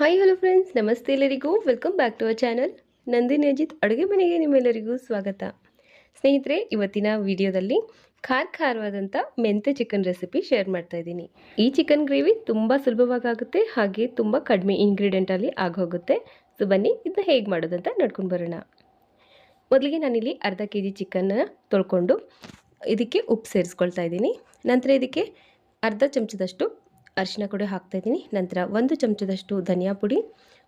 Hi hello friends ನಮಸ್ತೆ ಎಲ್ಲರಿಗೂ. Welcome back to our channel Nandini Ajith ಅಡುಗೆ ಮನೆಗೆ ನಿಮ್ಮೆಲ್ಲರಿಗೂ ಸ್ವಾಗತ. ಸ್ನೇಹಿತರೆ, ಇವತ್ತಿನ ವಿಡಿಯೋದಲ್ಲಿ ಖಾರ ಖಾರವಾದಂಥ ಮೆಂತೆ ಚಿಕನ್ ರೆಸಿಪಿ ಶೇರ್ ಮಾಡ್ತಾ ಇದ್ದೀನಿ. ಈ ಚಿಕನ್ ಗ್ರೇವಿ ತುಂಬ ಸುಲಭವಾಗಿ ಆಗುತ್ತೆ ಹಾಗೆ ತುಂಬ ಕಡಿಮೆ ಇಂಗ್ರೀಡಿಯೆಂಟಲ್ಲಿ ಆಗೋಗುತ್ತೆ. ಸೊ ಬನ್ನಿ, ಇದನ್ನ ಹೇಗೆ ಮಾಡೋದಂತ ನೋಡ್ಕೊಂಡು ಬರೋಣ. ಮೊದಲಿಗೆ ನಾನಿಲ್ಲಿ ಅರ್ಧ ಕೆ ಜಿ ಚಿಕನ್ನ ತೊಳ್ಕೊಂಡು ಇದಕ್ಕೆ ಉಪ್ಪು ಸೇರಿಸ್ಕೊಳ್ತಾ ಇದ್ದೀನಿ. ನಂತರ ಇದಕ್ಕೆ ಅರ್ಧ ಚಮಚದಷ್ಟು ಅರಿಶಿನ ಕೂಡ ಹಾಕ್ತಾಯಿದ್ದೀನಿ ನಂತರ ಒಂದು ಚಮಚದಷ್ಟು ಧನಿಯಾ ಪುಡಿ,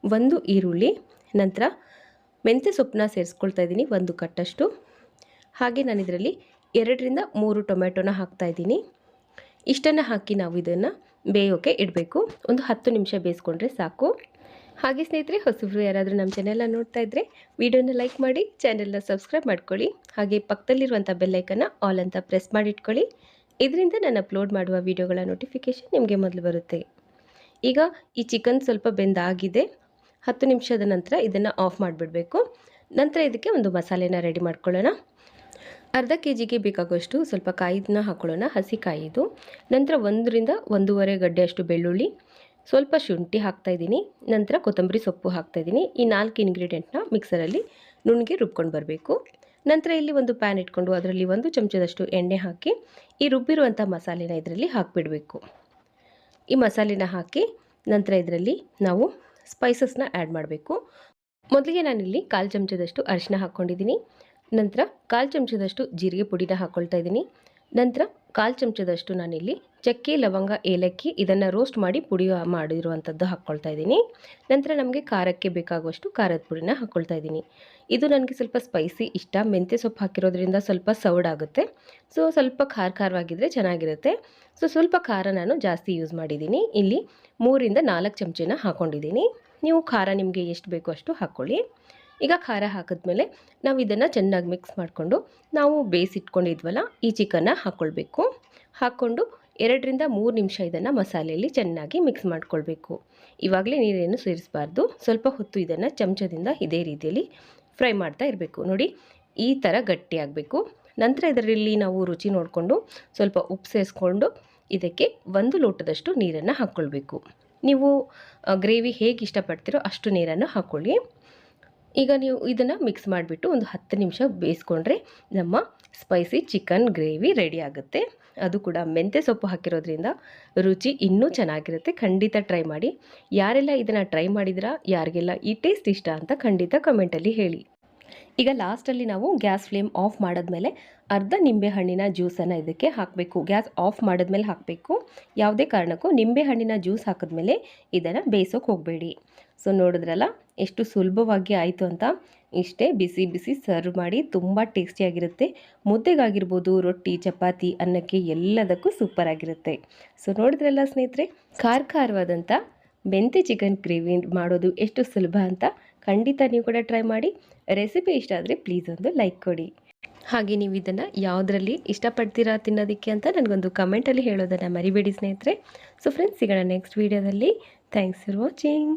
ಒಂದು ಈರುಳ್ಳಿ, ನಂತರ ಮೆಂತ್ಯ ಸೊಪ್ಪನ್ನ ಸೇರಿಸ್ಕೊಳ್ತಾ ಇದ್ದೀನಿ ಒಂದು ಕಟ್ಟಷ್ಟು. ಹಾಗೆ ನಾನು ಇದರಲ್ಲಿ ಎರಡರಿಂದ ಮೂರು ಟೊಮೆಟೊನ ಹಾಕ್ತಾಯಿದ್ದೀನಿ ಇಷ್ಟನ್ನು ಹಾಕಿ ನಾವು ಇದನ್ನು ಬೇಯೋಕೆ ಇಡಬೇಕು. ಒಂದು ಹತ್ತು ನಿಮಿಷ ಬೇಯಿಸ್ಕೊಂಡ್ರೆ ಸಾಕು. ಹಾಗೆ ಸ್ನೇಹಿತರೆ, ಹೊಸಬ್ರು ಯಾರಾದರೂ ನಮ್ಮ ಚಾನೆಲ್ನ ನೋಡ್ತಾ ಇದ್ದರೆ ವಿಡಿಯೋನ ಲೈಕ್ ಮಾಡಿ ಚಾನೆಲ್ನ ಸಬ್ಸ್ಕ್ರೈಬ್ ಮಾಡ್ಕೊಳ್ಳಿ. ಹಾಗೆ ಪಕ್ಕದಲ್ಲಿರುವಂಥ ಬೆಲ್ಲೈಕನ್ನು ಆಲ್ ಅಂತ ಪ್ರೆಸ್ ಮಾಡಿಟ್ಕೊಳ್ಳಿ ಇದರಿಂದ ನಾನು ಅಪ್ಲೋಡ್ ಮಾಡುವ ವಿಡಿಯೋಗಳ ನೋಟಿಫಿಕೇಷನ್ ನಿಮಗೆ ಮೊದಲು ಬರುತ್ತೆ. ಈಗ ಈ ಚಿಕನ್ ಸ್ವಲ್ಪ ಬೆಂದಾಗಿದೆ. ಹತ್ತು ನಿಮಿಷದ ನಂತರ ಇದನ್ನು ಆಫ್ ಮಾಡಿಬಿಡಬೇಕು. ನಂತರ ಇದಕ್ಕೆ ಒಂದು ಮಸಾಲೆನ ರೆಡಿ ಮಾಡ್ಕೊಳ್ಳೋಣ. ಅರ್ಧ ಕೆ ಜಿಗೆ ಬೇಕಾಗುವಷ್ಟು ಸ್ವಲ್ಪ ಕಾಯಿದನ್ನ ಹಾಕೊಳ್ಳೋಣ, ಹಸಿ ಕಾಯಿದು. ನಂತರ ಒಂದರಿಂದ ಒಂದೂವರೆ ಗಡ್ಡೆಯಷ್ಟು ಬೆಳ್ಳುಳ್ಳಿ, ಸ್ವಲ್ಪ ಶುಂಠಿ ಹಾಕ್ತಾಯಿದ್ದೀನಿ ನಂತರ ಕೊತ್ತಂಬರಿ ಸೊಪ್ಪು ಹಾಕ್ತಾಯಿದ್ದೀನಿ ಈ ನಾಲ್ಕು ಇಂಗ್ರೀಡಿಯೆಂಟ್ನ ಮಿಕ್ಸರಲ್ಲಿ ನುಣ್ಣಗೆ ರುಬ್ಕೊಂಡು ಬರಬೇಕು. ನಂತರ ಇಲ್ಲಿ ಒಂದು ಪ್ಯಾನ್ ಇಟ್ಕೊಂಡು ಅದರಲ್ಲಿ ಒಂದು ಚಮಚದಷ್ಟು ಎಣ್ಣೆ ಹಾಕಿ ಈ ರುಬ್ಬಿರುವಂಥ ಮಸಾಲೆನ ಇದರಲ್ಲಿ ಹಾಕಿಬಿಡಬೇಕು. ಈ ಮಸಾಲೆನ ಹಾಕಿ ನಂತರ ಇದರಲ್ಲಿ ನಾವು ಸ್ಪೈಸಸ್ನ ಆ್ಯಡ್ ಮಾಡಬೇಕು. ಮೊದಲಿಗೆ ನಾನಿಲ್ಲಿ ಕಾಲು ಚಮಚದಷ್ಟು ಅರಿಶಿನ ಹಾಕ್ಕೊಂಡಿದ್ದೀನಿ. ನಂತರ ಕಾಲು ಚಮಚದಷ್ಟು ಜೀರಿಗೆ ಪುಡಿನ ಹಾಕ್ಕೊಳ್ತಾ ಇದ್ದೀನಿ. ನಂತರ ಕಾಲು ಚಮಚದಷ್ಟು ನಾನಿಲ್ಲಿ ಚಕ್ಕೆ, ಲವಂಗ, ಏಲಕ್ಕಿ ಇದನ್ನು ರೋಸ್ಟ್ ಮಾಡಿ ಪುಡಿ ಮಾಡಿರುವಂಥದ್ದು ಹಾಕ್ಕೊಳ್ತಾ ಇದ್ದೀನಿ. ನಂತರ ನಮಗೆ ಖಾರಕ್ಕೆ ಬೇಕಾಗುವಷ್ಟು ಖಾರದ ಪುಡಿನ ಹಾಕ್ಕೊಳ್ತಾ ಇದ್ದೀನಿ. ಇದು ನನಗೆ ಸ್ವಲ್ಪ ಸ್ಪೈಸಿ ಇಷ್ಟ. ಮೆಂತ್ಯ ಸೊಪ್ಪು ಹಾಕಿರೋದ್ರಿಂದ ಸ್ವಲ್ಪ ಸೌಡ್ ಆಗುತ್ತೆ. ಸೊ ಸ್ವಲ್ಪ ಖಾರ ಖಾರವಾಗಿದ್ದರೆ ಚೆನ್ನಾಗಿರುತ್ತೆ. ಸೊ ಸ್ವಲ್ಪ ಖಾರ ನಾನು ಜಾಸ್ತಿ ಯೂಸ್ ಮಾಡಿದ್ದೀನಿ. ಇಲ್ಲಿ ಮೂರಿಂದ ನಾಲ್ಕು ಚಮಚನ ಹಾಕ್ಕೊಂಡಿದ್ದೀನಿ ನೀವು ಖಾರ ನಿಮಗೆ ಎಷ್ಟು ಬೇಕೋ ಅಷ್ಟು ಹಾಕ್ಕೊಳ್ಳಿ. ಈಗ ಖಾರ ಹಾಕಿದ್ಮೇಲೆ ನಾವು ಇದನ್ನು ಚೆನ್ನಾಗಿ ಮಿಕ್ಸ್ ಮಾಡಿಕೊಂಡು ನಾವು ಬೇಯಿಸಿಟ್ಕೊಂಡಿದ್ವಲ್ಲ ಈ ಚಿಕನ್ನ ಹಾಕ್ಕೊಳ್ಬೇಕು ಹಾಕ್ಕೊಂಡು ಎರಡರಿಂದ ಮೂರು ನಿಮಿಷ ಇದನ್ನು ಮಸಾಲೆಯಲ್ಲಿ ಚೆನ್ನಾಗಿ ಮಿಕ್ಸ್ ಮಾಡ್ಕೊಳ್ಬೇಕು. ಇವಾಗಲೇ ನೀರೇನು ಸೇರಿಸಬಾರ್ದು. ಸ್ವಲ್ಪ ಹೊತ್ತು ಇದನ್ನು ಚಮಚದಿಂದ ಇದೇ ರೀತಿಯಲ್ಲಿ ಫ್ರೈ ಮಾಡ್ತಾ ಇರಬೇಕು. ನೋಡಿ, ಈ ಥರ ಗಟ್ಟಿಯಾಗಬೇಕು ನಂತರ ಇದರಲ್ಲಿ ನಾವು ರುಚಿ ನೋಡಿಕೊಂಡು ಸ್ವಲ್ಪ ಉಪ್ಪು ಸೇರಿಸ್ಕೊಂಡು ಇದಕ್ಕೆ ಒಂದು ಲೋಟದಷ್ಟು ನೀರನ್ನು ಹಾಕ್ಕೊಳ್ಬೇಕು ನೀವು ಗ್ರೇವಿ ಹೇಗೆ ಇಷ್ಟಪಡ್ತೀರೋ ಅಷ್ಟು ನೀರನ್ನು ಹಾಕ್ಕೊಳ್ಳಿ ಈಗ ನೀವು ಇದನ್ನು ಮಿಕ್ಸ್ ಮಾಡಿಬಿಟ್ಟು ಒಂದು ಹತ್ತು ನಿಮಿಷ ಬೇಯಿಸ್ಕೊಂಡ್ರೆ ನಮ್ಮ ಸ್ಪೈಸಿ ಚಿಕನ್ ಗ್ರೇವಿ ರೆಡಿ ಆಗುತ್ತೆ. ಅದು ಕೂಡ ಮೆಂತ್ಯ ಸೊಪ್ಪು ಹಾಕಿರೋದ್ರಿಂದ ರುಚಿ ಇನ್ನೂ ಚೆನ್ನಾಗಿರುತ್ತೆ. ಖಂಡಿತ ಟ್ರೈ ಮಾಡಿ. ಯಾರೆಲ್ಲ ಇದನ್ನು ಟ್ರೈ ಮಾಡಿದಿರಾ, ಯಾರಿಗೆಲ್ಲ ಈ ಟೇಸ್ಟ್ ಇಷ್ಟ ಅಂತ ಖಂಡಿತ ಕಮೆಂಟಲ್ಲಿ ಹೇಳಿ. ಈಗ ಲಾಸ್ಟಲ್ಲಿ ನಾವು ಗ್ಯಾಸ್ ಫ್ಲೇಮ್ ಆಫ್ ಮಾಡಿದ್ಮೇಲೆ ಅರ್ಧ ನಿಂಬೆ ಹಣ್ಣಿನ ಜ್ಯೂಸನ್ನು ಇದಕ್ಕೆ ಹಾಕಬೇಕು. ಗ್ಯಾಸ್ ಆಫ್ ಮಾಡಿದ್ಮೇಲೆ ಹಾಕಬೇಕು. ಯಾವುದೇ ಕಾರಣಕ್ಕೂ ನಿಂಬೆ ಹಣ್ಣಿನ ಜ್ಯೂಸ್ ಹಾಕಿದ್ಮೇಲೆ ಇದನ್ನು ಬೇಯಿಸೋಕೆ ಹೋಗಬೇಡಿ. ಸೊ ನೋಡಿದ್ರಲ್ಲ, ಎಷ್ಟು ಸುಲಭವಾಗಿ ಆಯಿತು ಅಂತ? ಇಷ್ಟೇ ಬಿಸಿ ಬಿಸಿ ಸರ್ವ್ ಮಾಡಿ ತುಂಬ ಟೇಸ್ಟಿಯಾಗಿರುತ್ತೆ ಮುದ್ದೆಗಾಗಿರ್ಬೋದು, ರೊಟ್ಟಿ, ಚಪಾತಿ, ಅನ್ನಕ್ಕೆ ಎಲ್ಲದಕ್ಕೂ ಸೂಪರ್ ಆಗಿರುತ್ತೆ. ಸೊ ನೋಡಿದ್ರಲ್ಲ ಸ್ನೇಹಿತರೆ ಖಾರ ಖಾರವಾದಂಥ ಮೆಂತೆ ಚಿಕನ್ ಗ್ರೇವಿ ಮಾಡೋದು ಎಷ್ಟು ಸುಲಭ ಅಂತ ಖಂಡಿತ ನೀವು ಕೂಡ ಟ್ರೈ ಮಾಡಿ. ರೆಸಿಪಿ ಇಷ್ಟ ಆದರೆ ಪ್ಲೀಸ್ ಒಂದು ಲೈಕ್ ಕೊಡಿ. ಹಾಗೆ ನೀವು ಇದನ್ನು ಯಾವುದರಲ್ಲಿ ಇಷ್ಟಪಡ್ತೀರಾ ತಿನ್ನೋದಕ್ಕೆ ಅಂತ ನನಗೊಂದು ಕಮೆಂಟಲ್ಲಿ ಹೇಳೋದನ್ನು ಮರಿಬೇಡಿ ಸ್ನೇಹಿತರೆ. ಸೊ ಫ್ರೆಂಡ್ಸ್ ಸಿಗೋಣ ನೆಕ್ಸ್ಟ್ ವೀಡಿಯೋದಲ್ಲಿ ಥ್ಯಾಂಕ್ಸ್ ಫಾರ್ ವಾಚಿಂಗ್